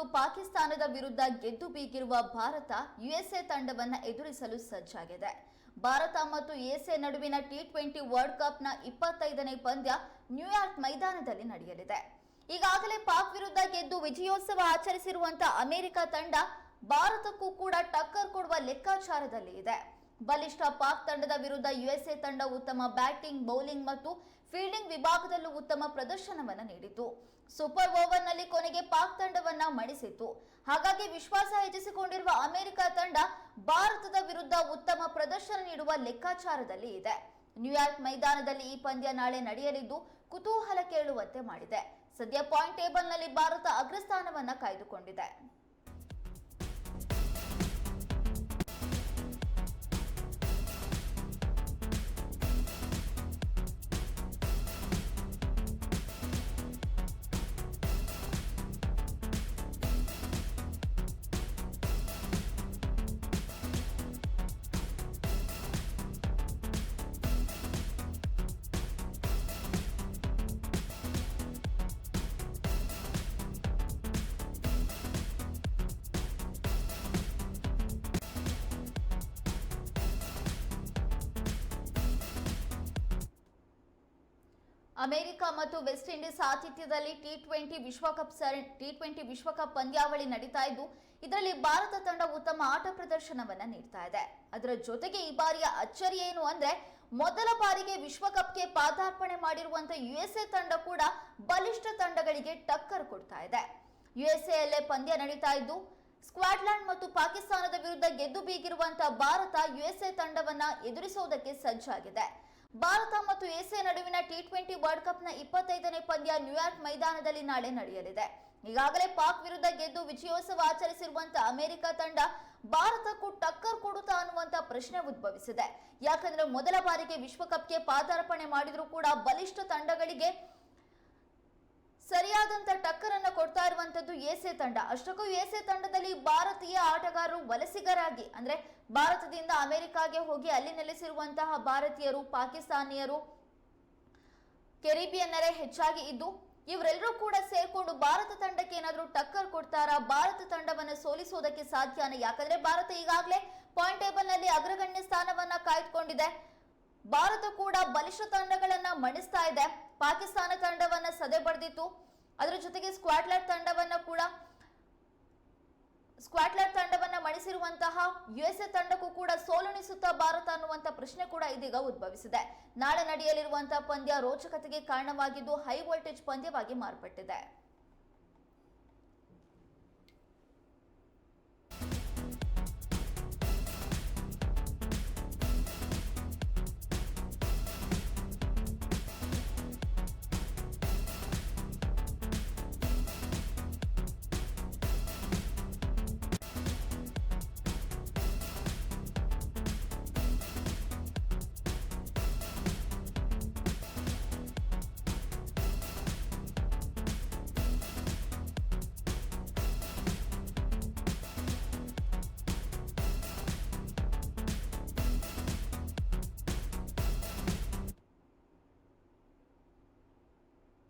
ಮತ್ತು ಪಾಕಿಸ್ತಾನದ ವಿರುದ್ಧ ಗೆದ್ದು ಬೀಗಿರುವ ಭಾರತ ಯುಎಸ್ಎ ತಂಡವನ್ನು ಎದುರಿಸಲು ಸಜ್ಜಾಗಿದೆ. ಭಾರತ ಮತ್ತು ಯುಎಸ್ಎ ನಡುವಿನ ಟಿ ಟ್ವೆಂಟಿ ವರ್ಲ್ಡ್ ಕಪ್ನ ಇಪ್ಪತ್ತೈದನೇ ಪಂದ್ಯ ನ್ಯೂಯಾರ್ಕ್ ಮೈದಾನದಲ್ಲಿ ನಡೆಯಲಿದೆ. ಈಗಾಗಲೇ ಪಾಕ್ ವಿರುದ್ಧ ಗೆದ್ದು ವಿಜಯೋತ್ಸವ ಆಚರಿಸಿರುವಂತಹ ಅಮೆರಿಕ ತಂಡ ಭಾರತಕ್ಕೂ ಕೂಡ ಟಕ್ಕರ್ ಕೊಡುವ ಲೆಕ್ಕಾಚಾರದಲ್ಲಿ ಇದೆ. ಬಲಿಷ್ಠ ಪಾಕ್ ತಂಡದ ವಿರುದ್ಧ ಯುಎಸ್ಎ ತಂಡ ಉತ್ತಮ ಬ್ಯಾಟಿಂಗ್, ಬೌಲಿಂಗ್ ಮತ್ತು ಫೀಲ್ಡಿಂಗ್ ವಿಭಾಗದಲ್ಲೂ ಉತ್ತಮ ಪ್ರದರ್ಶನವನ್ನು ನೀಡಿತು ಸೂಪರ್ ಓವರ್ನಲ್ಲಿ ಕೊನೆಗೆ ಪಾಕ್ ತಂಡವನ್ನ ಮಣಿಸಿತು ಹಾಗಾಗಿ ವಿಶ್ವಾಸ ಹೆಚ್ಚಿಸಿಕೊಂಡಿರುವ ಅಮೆರಿಕ ತಂಡ ಭಾರತದ ವಿರುದ್ಧ ಉತ್ತಮ ಪ್ರದರ್ಶನ ನೀಡುವ ಲೆಕ್ಕಾಚಾರದಲ್ಲಿ ಇದೆ. ನ್ಯೂಯಾರ್ಕ್ ಮೈದಾನದಲ್ಲಿ ಈ ಪಂದ್ಯ ನಾಳೆ ನಡೆಯಲಿದ್ದು ಕುತೂಹಲ ಕೇಳುವಂತೆ ಮಾಡಿದೆ. ಸದ್ಯ ಪಾಯಿಂಟ್ ಟೇಬಲ್ನಲ್ಲಿ ಭಾರತ ಅಗ್ರಸ್ಥಾನವನ್ನ ಕಾಯ್ದುಕೊಂಡಿದೆ. ಅಮೆರಿಕ ಮತ್ತು ವೆಸ್ಟ್ ಇಂಡೀಸ್ ಆತಿಥ್ಯದಲ್ಲಿ ಟಿ ಟ್ವೆಂಟಿ ವಿಶ್ವಕಪ್ ಸರಣಿ ಟಿ ಟ್ವೆಂಟಿ ವಿಶ್ವಕಪ್ ಪಂದ್ಯಾವಳಿ ನಡೀತಾ ಇದ್ದು, ಇದರಲ್ಲಿ ಭಾರತ ತಂಡ ಉತ್ತಮ ಆಟ ಪ್ರದರ್ಶನವನ್ನ ನೀಡ್ತಾ ಇದೆ. ಅದರ ಜೊತೆಗೆ ಈ ಬಾರಿಯ ಅಚ್ಚರಿ ಏನು ಅಂದ್ರೆ, ಮೊದಲ ಬಾರಿಗೆ ವಿಶ್ವಕಪ್ಗೆ ಪಾದಾರ್ಪಣೆ ಮಾಡಿರುವಂತಹ ಯುಎಸ್ಎ ತಂಡ ಕೂಡ ಬಲಿಷ್ಠ ತಂಡಗಳಿಗೆ ಟಕ್ಕರ್ ಕೊಡ್ತಾ ಇದೆ. ಯುಎಸ್ಎಯಲ್ಲೇ ಪಂದ್ಯ ನಡೀತಾ ಇದ್ದು ಸ್ಕ್ವಾಟ್ಲ್ಯಾಂಡ್ ಮತ್ತು ಪಾಕಿಸ್ತಾನದ ವಿರುದ್ಧ ಗೆದ್ದು ಬೀಗಿರುವಂತಹ ಭಾರತ ಯುಎಸ್ಎ ತಂಡವನ್ನ ಎದುರಿಸುವುದಕ್ಕೆ ಸಜ್ಜಾಗಿದೆ. ಭಾರತ ಮತ್ತು ಎಸ್ಎ ನಡುವಿನ ಟಿ ಟ್ವೆಂಟಿ ವರ್ಲ್ಡ್ ಕಪ್ನ ಇಪ್ಪತ್ತೈದನೇ ಪಂದ್ಯ ನ್ಯೂಯಾರ್ಕ್ ಮೈದಾನದಲ್ಲಿ ನಾಳೆ ನಡೆಯಲಿದೆ. ಈಗಾಗಲೇ ಪಾಕ್ ವಿರುದ್ಧ ಗೆದ್ದು ವಿಜಯೋತ್ಸವ ಆಚರಿಸಿರುವಂತಹ ಅಮೆರಿಕ ತಂಡ ಭಾರತಕ್ಕೂ ಟಕ್ಕರ್ ಕೊಡುತ್ತಾ ಅನ್ನುವಂತ ಪ್ರಶ್ನೆ ಉದ್ಭವಿಸಿದೆ. ಯಾಕಂದ್ರೆ ಮೊದಲ ಬಾರಿಗೆ ವಿಶ್ವಕಪ್ಗೆ ಪಾದಾರ್ಪಣೆ ಮಾಡಿದ್ರು ಕೂಡ ಬಲಿಷ್ಠ ತಂಡಗಳಿಗೆ ಸರಿಯಾದಂತ ಟಕ್ಕರ್ ಅನ್ನ ಕೊಡ್ತಾ ಇರುವಂತದ್ದು ಎಸೆ ತಂಡ. ಅಷ್ಟಕ್ಕೂ ಎಸೆ ತಂಡದಲ್ಲಿ ಭಾರತೀಯ ಆಟಗಾರರು ವಲಸಿಗರಾಗಿ, ಅಂದ್ರೆ ಭಾರತದಿಂದ ಅಮೆರಿಕಾಗೆ ಹೋಗಿ ಅಲ್ಲಿ ನೆಲೆಸಿರುವಂತಹ ಭಾರತೀಯರು, ಪಾಕಿಸ್ತಾನಿಯರು, ಕೆರಿಬಿಯನ್ನರೇ ಹೆಚ್ಚಾಗಿ ಇದ್ದು, ಇವರೆಲ್ಲರೂ ಕೂಡ ಸೇರ್ಕೊಂಡು ಭಾರತ ತಂಡಕ್ಕೆ ಏನಾದರೂ ಟಕ್ಕರ್ ಕೊಡ್ತಾರಾ? ಭಾರತ ತಂಡವನ್ನು ಸೋಲಿಸೋದಕ್ಕೆ ಸಾಧ್ಯನೇ? ಯಾಕಂದ್ರೆ ಭಾರತ ಈಗಾಗಲೇ ಪಾಯಿಂಟ್ ಟೇಬಲ್ನಲ್ಲಿ ಅಗ್ರಗಣ್ಯ ಸ್ಥಾನವನ್ನ ಕಾಯ್ದುಕೊಂಡಿದೆ. ಭಾರತ ಕೂಡ ಬಲಿಷ್ಠ ತಂಡಗಳನ್ನ ಮಣಿಸ್ತಾ ಇದೆ. ಪಾಕಿಸ್ತಾನ ತಂಡವನ್ನ ಸದೆ ಬಡ್ದಿತ್ತು. ಅದರ ಜೊತೆಗೆ ಸ್ಕ್ವಾಟ್ಲ್ಯಾಂಡ್ ತಂಡವನ್ನ ಕೂಡ ಸ್ಕ್ವಾಟ್ಲರ್ ತಂಡವನ್ನ ಮಣಿಸಿರುವಂತಹ ಯುಎಸ್ಎ ತಂಡಕ್ಕೂ ಕೂಡ ಸೋಲುಣಿಸುತ್ತಾ ಭಾರತ ಅನ್ನುವಂತ ಪ್ರಶ್ನೆ ಕೂಡ ಇದೀಗ ಉದ್ಭವಿಸಿದೆ. ನಾಳೆ ನಡೆಯಲಿರುವಂತಹ ಪಂದ್ಯ ರೋಚಕತೆಗೆ ಕಾರಣವಾಗಿದ್ದು ಹೈ ವೋಲ್ಟೇಜ್ ಪಂದ್ಯವಾಗಿ ಮಾರ್ಪಟ್ಟಿದೆ.